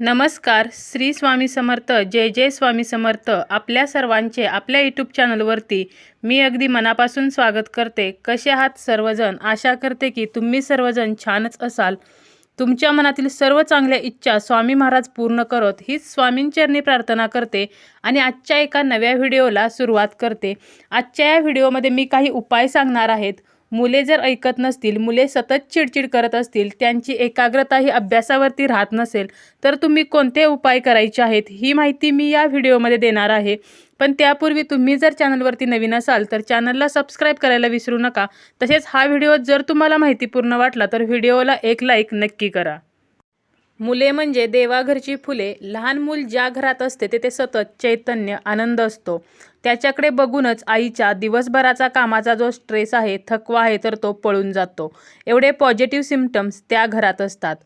नमस्कार श्री स्वामी समर्थ जय जय स्वामी समर्थ. आपल्या सर्वांचे आपल्या यूट्यूब चॅनलवरती मी अगदी मनापासून स्वागत करते. कसे आहात सर्वजण? आशा करते की तुम्ही सर्वजण छानच असाल. तुमच्या मनातील सर्व चांगल्या इच्छा स्वामी महाराज पूर्ण करत हीच स्वामींचरणी प्रार्थना करते आणि आजच्या एका नव्या व्हिडिओला सुरुवात करते. आजच्या या व्हिडिओमध्ये मी काही उपाय सांगणार आहेत. मुले जर ऐकत नसतील मुले सतत चिडचिड करत असतील त्यांची एकाग्रता ही अभ्यासावरती राहत नसेल तर तुम्ही कोणते उपाय करायचे आहेत ही माहिती मी या व्हिडिओमध्ये देणार आहे. पण त्यापूर्वी तुम्ही जर चॅनलवरती नवीन असाल तर चॅनलला सबस्क्राईब करायला विसरू नका. तसेच हा व्हिडिओ जर तुम्हाला माहितीपूर्ण वाटला तर व्हिडिओला एक लाईक नक्की करा. मुले म्हणजे देवाघरची फुले. लहान मूल ज्या घरात असते तेथे सतत चैतन्य आनंद असतो. त्याच्याकडे बघूनच आईच्या दिवसभराचा कामाचा जो स्ट्रेस आहे थकवा आहे तर तो पळून जातो. एवढे पॉझिटिव्ह सिमटम्स त्या घरात असतात.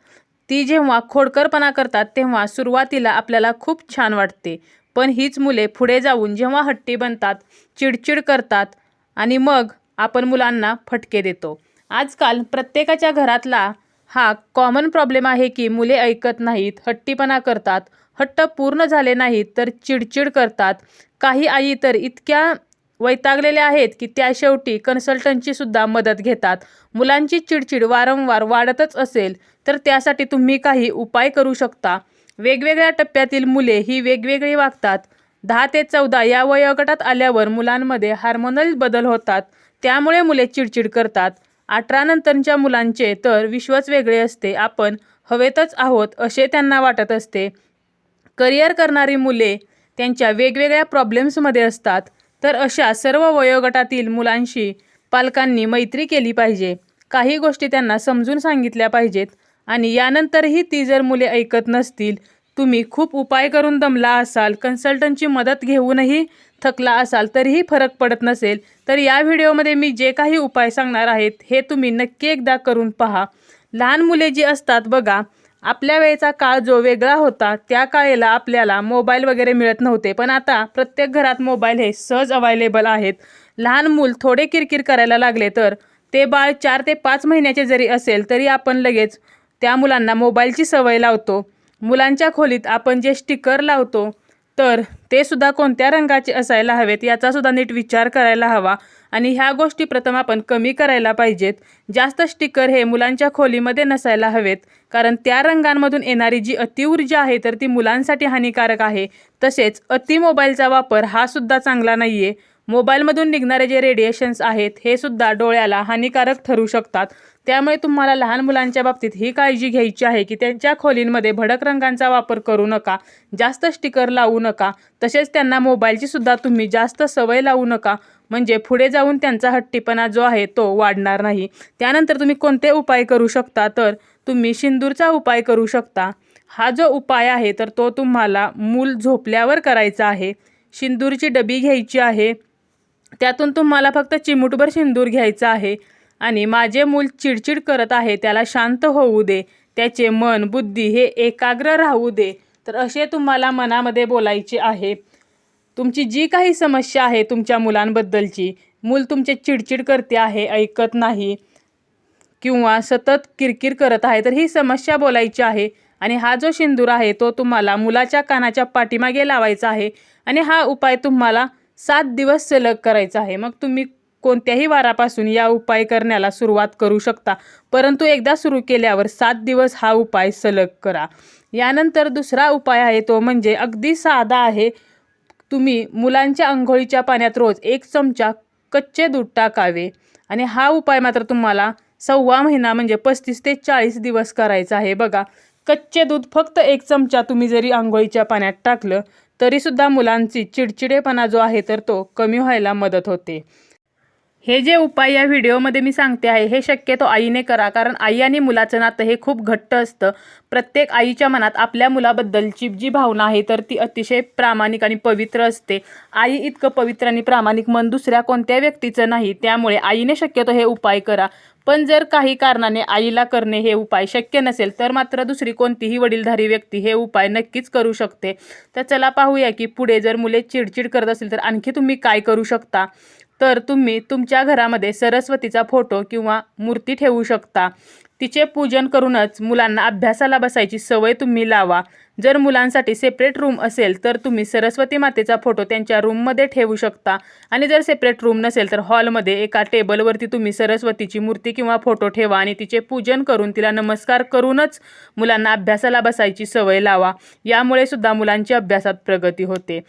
ती जेव्हा खोडकरपणा करतात तेव्हा सुरुवातीला आपल्याला खूप छान वाटते. पण हीच मुले पुढे जाऊन जेव्हा हट्टी बनतात चिडचिड करतात आणि मग आपण मुलांना फटके देतो. आजकाल प्रत्येकाच्या घरातला हा कॉमन प्रॉब्लेम आहे की मुले ऐकत नाहीत हट्टीपणा करतात. हट्ट पूर्ण झाले नाहीत तर चिडचिड करतात. काही आई तर इतक्या वैतागलेल्या आहेत की त्या शेवटी कन्सल्टंटची सुद्धा मदत घेतात. मुलांची चिडचिड वारंवार वाढतच असेल तर त्यासाठी तुम्ही काही उपाय करू शकता. वेगवेगळ्या टप्प्यातील मुले ही वेगवेगळी वागतात. दहा ते चौदा या वयोगटात आल्यावर मुलांमध्ये हार्मोनल बदल होतात. त्यामुळे मुले चिडचिड करतात. अठरा नंतरच्या मुलांचे तर विश्वच वेगळे असते. आपण हवेतच आहोत असे त्यांना वाटत असते. करिअर करणारी मुले त्यांच्या वेगवेगळ्या प्रॉब्लेम्समध्ये असतात. तर अशा सर्व वयोगटातील मुलांशी पालकांनी मैत्री केली पाहिजे. काही गोष्टी त्यांना समजून सांगितल्या पाहिजेत आणि यानंतरही ती जर मुले ऐकत नसतील तुम्ही खूप उपाय करून दमला असाल कन्सल्टंटची मदत घेऊनही थकला असाल तरीही फरक पडत नसेल तर या व्हिडिओमध्ये मी जे काही उपाय सांगणार आहेत हे तुम्ही नक्की एकदा करून पहा. लहान मुले जी असतात बघा आपल्या वेळेचा काळ जो वेगळा होता त्या काळेला आपल्याला मोबाईल वगैरे मिळत नव्हते. पण आता प्रत्येक घरात मोबाईल हे सहज अवायलेबल आहेत. लहान मूल थोडे किरकिर करायला लागले तर ते बाळ चार ते पाच महिन्याचे जरी असेल तरी आपण लगेच त्या मुलांना मोबाईलची सवय लावतो. मुलांच्या खोलीत आपण जे स्टिकर लावतो तर ते सुद्धा कोणत्या रंगाचे असायला हवेत याचा सुद्धा नीट विचार करायला हवा. आणि ह्या गोष्टी प्रथम आपण कमी करायला पाहिजेत. जास्त स्टिकर हे मुलांच्या खोलीमध्ये नसायला हवेत. कारण त्या रंगांमधून येणारी जी अतिऊर्जा आहे तर ती मुलांसाठी हानिकारक आहे. तसेच अति मोबाईलचा वापर हा सुद्धा चांगला नाही आहे मोबाईलमधून निघणारे जे रेडिएशन्स आहेत हे सुद्धा डोळ्याला हानिकारक ठरू शकतात. त्यामुळे तुम्हाला लहान मुलांच्या बाबतीत ही काळजी घ्यायची आहे की त्यांच्या खोलींमध्ये भडक रंगांचा वापर करू नका जास्त स्टिकर लावू नका तसेच त्यांना मोबाईलची सुद्धा तुम्ही जास्त सवय लावू नका. म्हणजे पुढे जाऊन त्यांचा हट्टीपणा जो आहे तो वाढणार नाही. त्यानंतर तुम्ही कोणते उपाय करू शकता? तर तुम्ही सिंदूरचा उपाय करू शकता. हा जो उपाय आहे तर तो तुम्हाला मूल झोपल्यावर करायचा आहे. सिंदूरची डबी घ्यायची आहे. त्यातून तुम्हाला फक्त चिमूटभर सिंदूर घ्यायचा आहे. आणि माझे मूल चिडचिड करत आहे त्याला शांत होऊ दे. त्याचे मन बुद्धी हे एकाग्र राहू दे. तर असे तुम्हाला मनामध्ये बोलायचे आहे. तुमची जी काही समस्या आहे तुमच्या मुलांबद्दलची मूल तुमचे चिडचिड करते आहे ऐकत नाही किंवा सतत किरकिर करत आहे तर ही समस्या बोलायची आहे. आणि हा जो सिंदूर आहे तो तुम्हाला मुलाच्या कानाच्या पाठीमागे लावायचा आहे. आणि हा उपाय तुम्हाला सात दिवस सलग करायचा आहे. मग तुम्ही कोणत्याही वारापासून या उपाय करण्याला सुरुवात करू शकता. परंतु एकदा सुरू केल्यावर सात दिवस हा उपाय सलग करा. यानंतर दुसरा उपाय आहे तो म्हणजे अगदी साधा आहे. तुम्ही मुलांच्या आंघोळीच्या पाण्यात रोज एक चमचा कच्चे दूध टाकावे आणि हा उपाय मात्र तुम्हाला सव्वा महिना म्हणजे पस्तीस ते चाळीस दिवस करायचा आहे. बघा कच्चे दूध फक्त एक चमचा तुम्ही जरी आंघोळीच्या पाण्यात टाकलं तरीसुद्धा मुलांची चिडचिडेपणा जो आहे तर तो कमी व्हायला मदत होते. हे जे उपाय या व्हिडिओमध्ये मी सांगते आहे हे शक्यतो आईने करा. कारण आई आणि मुलाचं नातं हे खूप घट्ट असतं. प्रत्येक आईच्या मनात आपल्या मुलाबद्दलची जी भावना आहे तर ती अतिशय प्रामाणिक आणि पवित्र असते. आई इतकं पवित्र आणि प्रामाणिक मन दुसऱ्या कोणत्या व्यक्तीचं नाही त्यामुळे आईने शक्यतो हे उपाय करा. पण जर काही कारणाने आईला करणे हे उपाय शक्य नसेल तर मात्र दुसरी कोणतीही वडीलधारी व्यक्ती हे उपाय नक्कीच करू शकते. तर चला पाहूया की पुढे जर मुले चिडचिड करत असेल तर आणखी तुम्ही काय करू शकता? तर तुम्ही तुमच्या घरामध्ये सरस्वतीचा फोटो किंवा मूर्ती ठेवू शकता. तिचे पूजन करूनच मुलांना अभ्यासाला बसायची सवय तुम्ही लावा. जर मुलांसाठी सेपरेट रूम असेल तर तुम्ही सरस्वती मातेचा फोटो त्यांच्या रूममध्ये ठेवू शकता. आणि जर सेपरेट रूम नसेल तर हॉलमध्ये एका टेबलवरती तुम्ही सरस्वतीची मूर्ती किंवा फोटो ठेवा आणि तिचे पूजन करून तिला नमस्कार करूनच मुलांना अभ्यासाला बसायची सवय लावा. यामुळे सुद्धा मुलांची अभ्यासात प्रगती होते.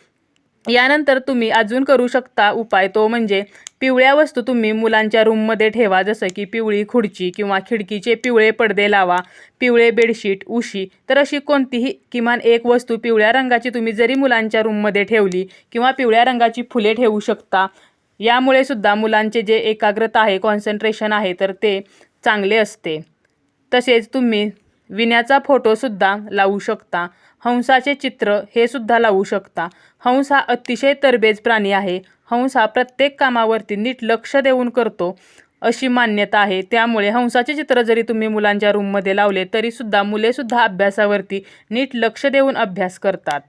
यानंतर तुम्ही अजून करू शकता उपाय तो म्हणजे पिवळ्या वस्तू तुम्ही मुलांच्या रूममध्ये ठेवा जसं की पिवळी खुर्ची किंवा खिडकीचे पिवळे पडदे लावा पिवळे बेडशीट उशी. तर अशी कोणतीही किमान एक वस्तू पिवळ्या रंगाची तुम्ही जरी मुलांच्या रूममध्ये ठेवली किंवा पिवळ्या रंगाची फुले ठेवू शकता यामुळे सुद्धा मुलांचे जे एकाग्रता आहे कॉन्सन्ट्रेशन आहे तर ते चांगले असते. तसेच तुम्ही विण्याचा फोटोसुद्धा लावू शकता. हंसाचे चित्र हे सुद्धा लावू शकता. हंस हा अतिशय तरबेज प्राणी आहे. हंस हा प्रत्येक कामावरती नीट लक्ष देऊन करतो अशी मान्यता आहे. त्यामुळे हंसाचे चित्र जरी तुम्ही मुलांच्या रूममध्ये लावले तरीसुद्धा मुलेसुद्धा अभ्यासावरती नीट लक्ष देऊन अभ्यास करतात.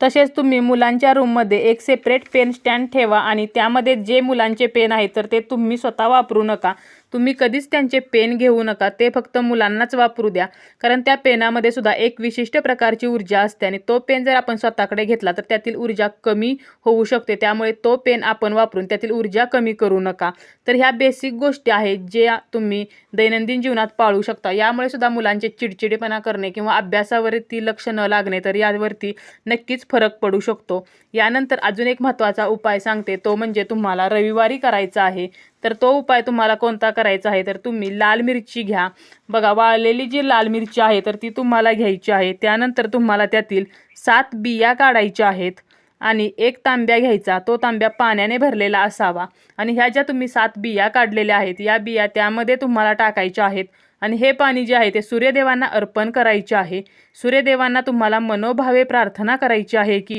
तसेच तुम्ही मुलांच्या रूममध्ये एक सेपरेट पेन स्टँड ठेवा आणि त्यामध्ये जे मुलांचे पेन आहेत तर ते तुम्ही स्वतः वापरू नका. तुम्ही कधीच त्यांचे पेन घेऊ नका. ते फक्त मुलांनाच वापरू द्या. कारण त्या पेनामध्ये सुद्धा एक विशिष्ट प्रकारची ऊर्जा असते आणि तो पेन जर आपण स्वतःकडे घेतला तर त्यातील ऊर्जा कमी होऊ शकते. त्यामुळे तो पेन आपण वापरून त्यातील ऊर्जा कमी करू नका. तर ह्या बेसिक गोष्टी आहेत ज्या तुम्ही दैनंदिन जीवनात पाळू शकता. यामुळे सुद्धा मुलांचे चिडचिडेपणा करणे किंवा अभ्यासावरती लक्ष न लागणे तर यावरती नक्कीच फरक पडू शकतो. यानंतर अजून एक महत्त्वाचा उपाय सांगते. तो म्हणजे तुम्हाला रविवारी करायचा आहे. तर तो उपाय तुम्हाला कोणता करायचा आहे? तर तुम्ही लाल मिरची घ्या. बघा वाळलेली जी लाल मिरची आहे तर ती तुम्हाला घ्यायची आहे. त्यानंतर तुम्हाला त्यातील सात बिया काढायच्या आहेत आणि एक तांब्या घ्यायचा. तो तांब्या पाण्याने भरलेला असावा. आणि ह्या ज्या तुम्ही सात बिया काढलेल्या आहेत या बिया त्यामध्ये तुम्हाला टाकायच्या आहेत. आणि हे पाणी जे आहे ते सूर्यदेवांना अर्पण करायचे आहे. सूर्यदेवांना तुम्हाला मनोभावे प्रार्थना करायची आहे की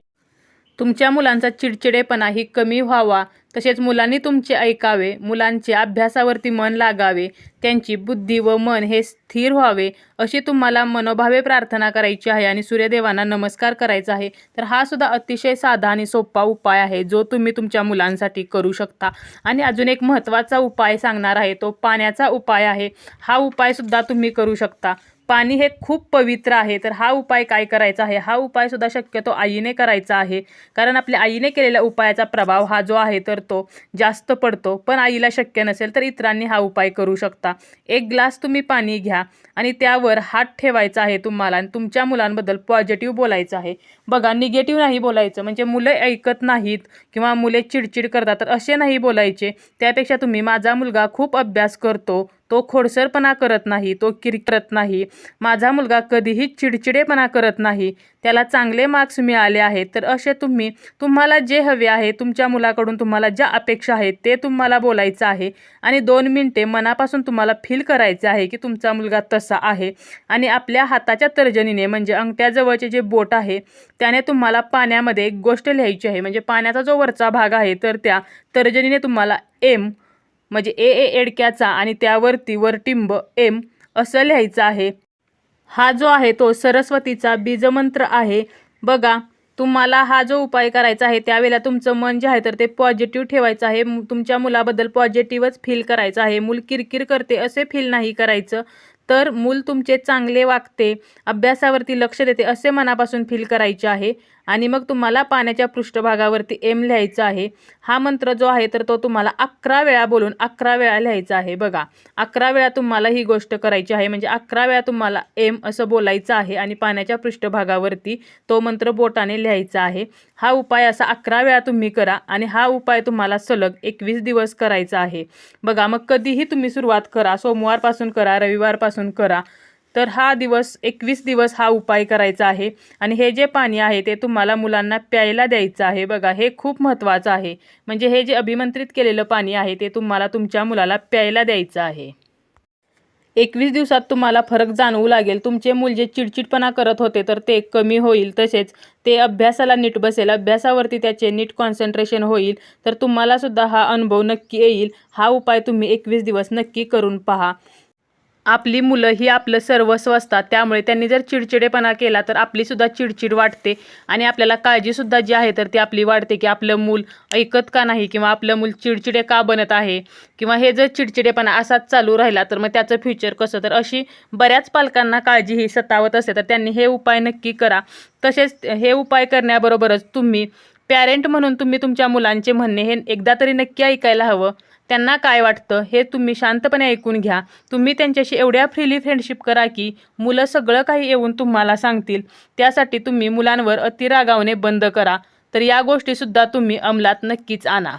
तुमच्या मुलांचा चिडचिडेपणा ही कमी व्हावा. तसेच मुलांनी तुमचे ऐकावे मुलांचे अभ्यासावरती मन लागावे त्यांची बुद्धी व मन हे स्थिर व्हावे अशी तुम्हाला मनोभावे प्रार्थना करायची आहे आणि सूर्यदेवांना नमस्कार करायचा आहे. तर हा सुद्धा अतिशय साधा आणि सोपा उपाय आहे जो तुम्ही तुमच्या मुलांसाठी करू शकता. आणि अजून एक महत्त्वाचा उपाय सांगणार आहे तो पाण्याचा उपाय आहे. हा उपायसुद्धा तुम्ही करू शकता. पाणी हे खूप पवित्र आहे. तर हा उपाय काय करायचा आहे? हा उपाय सुद्धा शक्यतो आईने करायचा आहे. कारण आपल्या आईने केलेल्या उपायाचा प्रभाव हा जो आहे तर तो जास्त पडतो. पण आईला शक्य नसेल तर इतरांनी हा उपाय करू शकता. एक ग्लास तुम्ही पाणी घ्या आणि त्यावर हात ठेवायचा आहे तुम्हाला आणि तुमच्या मुलांबद्दल पॉझिटिव्ह बोलायचं आहे. बघा निगेटिव्ह नाही बोलायचं. म्हणजे मुलं ऐकत नाहीत किंवा मुले चिडचिड करतात तर असे नाही बोलायचे. त्यापेक्षा तुम्ही माझा मुलगा खूप अभ्यास करतो. तो खोडसरपणा करत नाही तो किर करत नाही. माझा मुलगा कधीही चिडचिडेपणा करत नाही. त्याला चांगले मार्क्स मिळाले आहेत. तर असे तुम्ही तुम्हाला जे हवे आहे तुमच्या मुलाकडून तुम्हाला ज्या अपेक्षा आहेत ते तुम्हाला बोलायचं आहे. आणि दोन मिनटे मनापासून तुम्हाला फील करायचं आहे की तुमचा मुलगा तसा आहे. आणि आपल्या हाताच्या तर्जनीने म्हणजे अंगठ्याजवळचे जे बोट आहे त्याने तुम्हाला पाण्यामध्ये एक गोष्ट लिहायची आहे. म्हणजे पाण्याचा जो वरचा भाग आहे तर त्या तर्जनीने तुम्हाला एम म्हणजे ए ए एडक्याचा आणि त्यावरती वरटिंब एम असं लिहायचं आहे. हा जो आहे तो सरस्वतीचा बीजमंत्र आहे. बघा तुम्हाला हा जो उपाय करायचा आहे त्यावेळेला तुमचं मन जे आहे तर ते पॉझिटिव्ह ठेवायचं आहे. तुमच्या मुलाबद्दल पॉझिटिव्हच फील करायचं आहे. मूल किरकिर करते असे फील नाही करायचं. तर मूल तुमचे चांगले वागते अभ्यासावरती लक्ष देते असे मनापासून फील करायचे आहे. आणि मग तुम्हाला पाण्याच्या पृष्ठभागावरती एम लिहायचं आहे. हा मंत्र जो आहे तर तो तुम्हाला अकरा वेळा बोलून अकरा वेळा लिहायचा आहे. बघा अकरा वेळा तुम्हाला ही गोष्ट करायची आहे. म्हणजे अकरा वेळा तुम्हाला एम असं बोलायचं आहे आणि पाण्याच्या पृष्ठभागावरती तो मंत्र बोटाने लिहायचा आहे. हा उपाय असा अकरा वेळा तुम्ही करा आणि हा उपाय तुम्हाला सलग एकवीस दिवस करायचा आहे. बघा मग कधीही तुम्ही सुरुवात करा. सोमवारपासून करा रविवारपासून करा. तर हा दिवस एकवीस दिवस हा उपाय करायचा आहे. आणि हे जे पाणी आहे ते तुम्हाला मुलांना प्यायला द्यायचं आहे. बघा हे खूप महत्त्वाचं आहे. म्हणजे हे जे अभिमंत्रित केलेलं पाणी आहे ते तुम्हाला तुमच्या मुलाला प्यायला द्यायचं आहे. एकवीस दिवसात तुम्हाला फरक जाणवू लागेल. तुमचे मूल जे चिडचिडपणा करत होते तर ते कमी होईल तसेच ते अभ्यासाला नीट बसेल. अभ्यासावरती त्याचे नीट कॉन्सन्ट्रेशन होईल. तर तुम्हाला सुद्धा हा अनुभव नक्की येईल. हा उपाय तुम्ही एकवीस दिवस नक्की करून पहा. आपली मुलं ही आपलं सर्वस्व असतात. त्यामुळे त्यांनी जर चिडचिडेपणा केला तर आपलीसुद्धा चिडचिड वाटते आणि आपल्याला काळजीसुद्धा जी आहे तर ती आपली वाढते की आपलं मूल ऐकत का नाही किंवा आपलं मूल चिडचिडे का बनत आहे? किंवा हे जर चिडचिडेपणा असाच चालू राहिला तर मग त्याचं फ्युचर कसं? तर अशी बऱ्याच पालकांना काळजी ही सतावत असते. तर त्यांनी हे उपाय नक्की करा. तसेच हे उपाय करण्याबरोबरच तुम्ही पॅरेंट म्हणून तुम्ही तुमच्या मुलांचे म्हणणे हे एकदा तरी नक्की ऐकायला हवं. त्यांना काय वाटतं हे तुम्ही शांतपणे ऐकून घ्या. तुम्ही त्यांच्याशी एवढ्या फ्रीली फ्रेंडशिप करा की मुलं सगळं काही येऊन तुम्हाला सांगतील. त्यासाठी तुम्ही मुलांवर अतिरागावणे बंद करा. तर या गोष्टीसुद्धा तुम्ही अंमलात नक्कीच आणा.